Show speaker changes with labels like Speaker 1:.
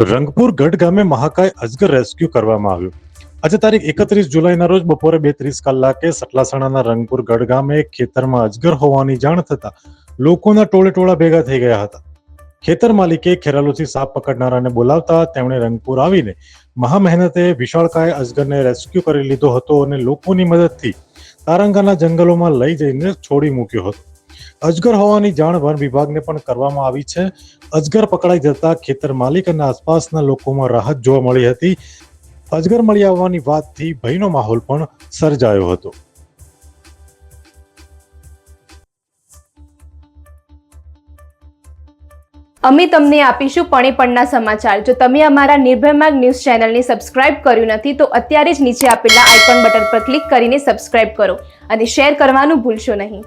Speaker 1: રંગપુર ગઢ ગામે મહાકાય અજગર રેસ્ક્યુ કરવામાં આવ્યું. આજે તારીખ એકત્રીસ જુલાઈના રોજ બપોરે બે ત્રીસ કલાકે સટલાસણાના રંગપુર ગઢ ગામે ખેતરમાં અજગર હોવાની જાણ થતા લોકોના ટોળે ટોળા ભેગા થઈ ગયા હતા. ખેતર માલિકે ખેરાલુથી સાપ પકડનારાને બોલાવતા તેમણે રંગપુર આવીને મહા મહેનતે વિશાળકાય અજગરને રેસ્ક્યુ કરી લીધો હતો અને લોકોની મદદથી તારંગાના જંગલોમાં લઈ જઈને છોડી મૂક્યો હતો. અજગર હોવાની જાણ વન વિભાગને પણ કરવામાં આવી છે. અજગર પકડાઈ જતા ખેતર માલિક અને આસપાસના લોકોમાં રાહત જોવા મળી હતી. અજગર મળી આવવાની વાતથી ભયનો માહોલ પણ સર્જાયો હતો.
Speaker 2: અમે તમને આપીશું પણે પણના સમાચાર. જો તમે અમારા નિર્ભયમાર્ગ ન્યૂઝ ચેનલને સબસ્ક્રાઇબ કર્યું નથી, તો અત્યારે જ નીચે આપેલા આઇકોન બટન પર ક્લિક કરીને સબસ્ક્રાઇબ કરો અને શેર કરવાનું ભૂલશો નહીં.